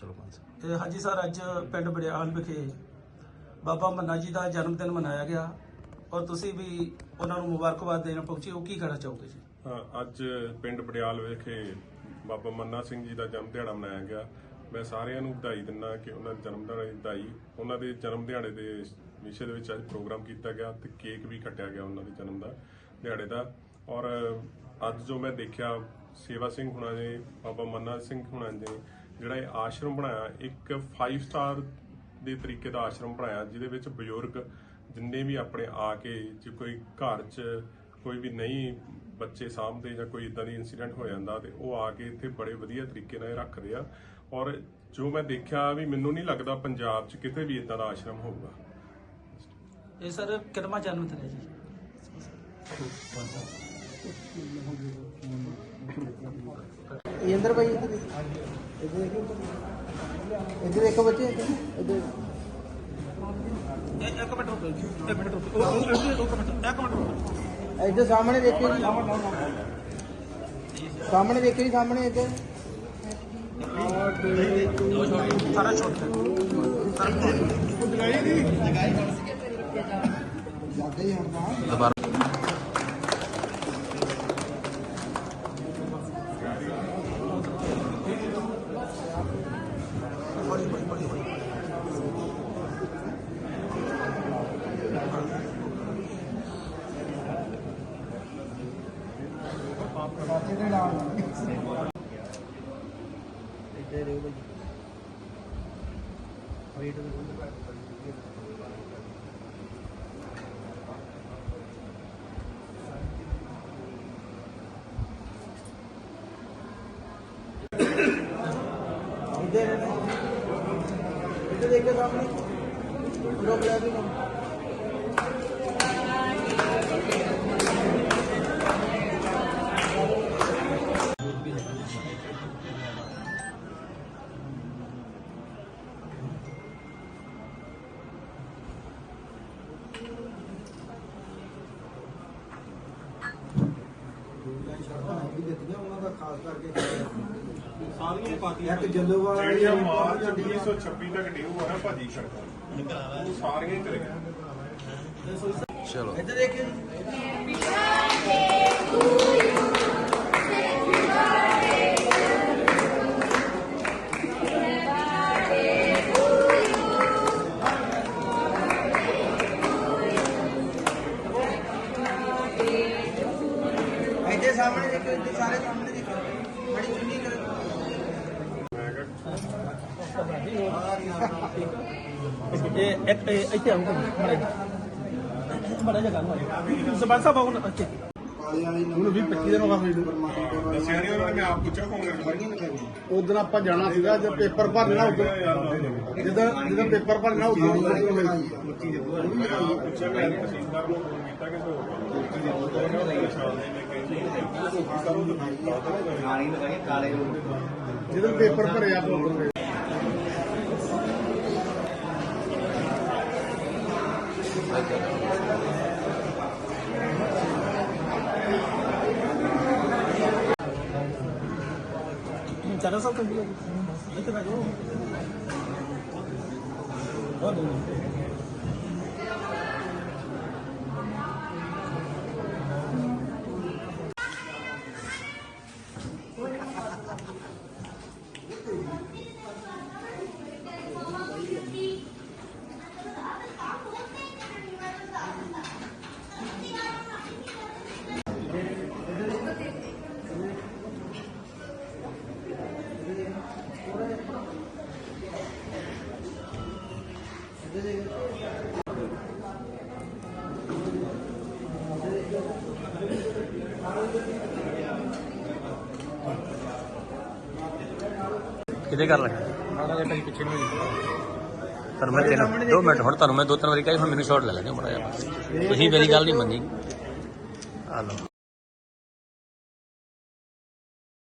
ਚਲੋ ਤੇ ਹਾਂਜੀ ਸਰ ਅੱਜ ਪਿੰਡ ਬੜਿਆਲ ਵਿਖੇ ਬਾਬਾ ਮੰਨਾ ਜੀ ਦਾ ਜਨਮ ਦਿਨ ਮਨਾਇਆ ਗਿਆ ਔਰ ਤੁਸੀਂ ਵੀ ਉਹਨਾਂ ਨੂੰ ਮੁਬਾਰਕਬਾਦ ਦੇਣ ਪਹੁੰਚੇ ਹੋ ਕੀ ਕਹਿਣਾ ਚਾਹੋਗੇ ਜੀ? ਹਾਂ, ਅੱਜ ਪਿੰਡ ਬੜਿਆਲ ਵਿਖੇ ਬਾਬਾ ਮੰਨਾ ਸਿੰਘ ਜੀ ਦਾ ਜਨਮ ਦਿਹਾੜਾ ਮਨਾਇਆ ਗਿਆ। ਮੈਂ ਸਾਰਿਆਂ ਨੂੰ ਵਧਾਈ ਦਿੰਦਾ ਕਿ ਉਹਨਾਂ ਦੇ ਜਨਮ ਦਿਹਾੜੇ ਦੀ ਵਧਾਈ ਉਹਨਾਂ ਦੇ ਜਨਮ ਦਿਹਾੜੇ ਦੇ ਵਿਸ਼ੇ ਦੇ ਵਿੱਚ ਅੱਜ ਪ੍ਰੋਗਰਾਮ ਕੀਤਾ ਗਿਆ ਤੇ ਕੇਕ ਵੀ ਕੱਟਿਆ ਗਿਆ ਉਹਨਾਂ ਦੇ ਜਨਮ ਦਾ ਦਿਹਾੜੇ ਦਾ। ਔਰ ਅੱਜ ਜੋ ਮੈਂ ਦੇਖਿਆ ਸੇਵਾ ਸਿੰਘ ਹੁਣਾਂ ਨੇ ਬਾਬਾ ਮੰਨਾ ਸਿੰਘ ਹੁਣਾਂ ਨੇ ਜਿਹੜਾ ਇਹ ਆਸ਼ਰਮ ਬਣਾਇਆ ਇੱਕ 5 ਸਟਾਰ ਦੇ ਤਰੀਕੇ ਦਾ ਆਸ਼ਰਮ ਬਣਾਇਆ ਜਿਹਦੇ ਵਿੱਚ ਬਜ਼ੁਰਗ ਜਿੰਨੇ ਵੀ ਆਪਣੇ ਆ ਕੇ ਜੇ ਕੋਈ ਘਰ 'ਚ ਕੋਈ ਵੀ ਨਹੀਂ ਬੱਚੇ ਸਾਂਭਦੇ ਜਾਂ ਕੋਈ ਇਦਾਂ ਦੀ ਇਨਸੀਡੈਂਟ ਹੋ ਜਾਂਦਾ ਤੇ ਉਹ ਆ ਕੇ ਇੱਥੇ ਬੜੇ ਵਧੀਆ ਤਰੀਕੇ ਨਾਲ ਇਹ ਰੱਖਦੇ ਆ। ਔਰ ਜੋ ਮੈਂ ਦੇਖਿਆ ਵੀ ਮੈਨੂੰ ਨਹੀਂ ਲੱਗਦਾ ਪੰਜਾਬ 'ਚ ਕਿਤੇ ਵੀ ਇਦਾਂ ਦਾ ਆਸ਼ਰਮ ਹੋਊਗਾ। ਇਹ ਸਰ ਕਿੰਨਵਾਂ ਜਨਮ ਹੈ ਜੀ। ਇੰਦਰ ਭਾਈ ਇੱਧਰ ਦੇਖੋ। ਇੱਧਰ ਦੇਖੋ ਦੇਖੋ ਬੱਚੇ। ਇੱਧਰ ਇੱਕ ਮਿੰਟ ਰੁਕੋ ਜੀ। ਇੱਕ ਮਿੰਟ ਰੁਕੋ ਉਹ- ਇੱਕ ਮਿੰਟ ਇੱਕ ਇੱਕ ਰੁਕੋ ਇੱਧਰ। ਸਾਹਮਣੇ ਦੇਖਿਓ ਜੀ ਸਾਹਮਣੇ ਦੇਖਿਓ ਜੀ ਸਾਹਮਣੇ ਇੱਧਰ ਸਾਰਾ ਛੋਟ ਦੁਬਾਰਾ ਇੱਧਰ ਦੇਖੋ ਭਾਈ ਵੇਟ ਇੱਧਰ ਇੱਧਰ ਦੇਖੋ ਸਾਹਮਣੇ ਲੋਕ ਲੈ ਵੀ ਉਹਨਾਂ ਦਾ ਖਾਸ ਕਰਕੇ ਸਾਰੀਆਂ ਪਾਰਟੀਆਂ ਇੱਕ ਜੱਲੋਵਾਲ ਜਿਹੜੀਆਂ ਮਾਰਚ 2026 ਤੱਕ ਡਿਊ ਆ ਨਾ ਭਾਜੀ ਸੜਕਾਂ ਉਹ ਸਾਰੀਆਂ ਹੀ ਚਲੇ। ਗਏ ਚਲੋ ਇੱਧਰ ਦੇਖਿਓ। ਜੀ ਇੱਧਰ ਸਾਰੇ ਸਾਹਮਣੇ ਦੇਖੋ ਬੜੀ ਚੁੰਨੀ ਕਰੋ। ਇਹ ਇੱਕ ਇਹ ਇੱਥੇ ਆਉਂਗਾ ਬੜਾ ਬੜਾ ਜਗ੍ਹਾ ਨੂੰ ਸਬੰਧ ਸਾਹਿਬ ਆਉਣ ਇੱਥੇ। ਉਹਨੂੰ ਵੀ 25 ਦਿਨ ਹੋ ਗਏ ਦੱਸਿਆ ਨਹੀਂ ਉਹਨਾਂ ਨੇ ਮੈਂ ਆਪ ਪੁੱਛਿਆ ਕਾਂਗਰਸ ਉਦੋਂ ਆਪਾਂ ਜਾਣਾ ਸੀਗਾ ਜਦ ਪੇਪਰ ਭਰਨਾ ਉਦੋਂ ਜਦੋਂ ਜਦੋਂ ਪੇਪਰ ਭਰਨਾ ਉਦੋਂ ਪੁੱਛਿਆ ਮੈਂ ਤਹਿਸੀਲਦਾਰ ਨੂੰ ਫੋਨ ਕੀਤਾ ਕਿ ਹੋਰ ਜਦੋਂ ਪੇਪਰ ਭਰਿਆ ਉਦੋਂ ਚਾਰਾ ਸਾਹਿਬ ਕੰਦੀ ਇੱਥੇ ਬੈਠੋ ਹੋਰ। ਕਿਤੇ ਕਰ ਲੱਗਾ? ਮਾੜਾ ਜਿਹਾ ਭਾਈ ਪਿੱਛੇ ਨੂੰ ਪਰ ਮੈਂ ਤੈਨੂੰ ਦੋ ਮਿੰਟ, ਹੁਣ ਤੁਹਾਨੂੰ ਮੈਂ ਦੋ ਤਿੰਨ ਵਾਰੀ ਕਹੀ ਹੁਣ ਮੈਨੂੰ ਸ਼ਾਟ ਲੈ ਲੈਣੇ ਬੜਾ ਜਿਹਾ। ਤੁਸੀਂ ਮੇਰੀ ਗੱਲ ਨਹੀਂ ਮੰਨੀ। ਆ ਲਓ।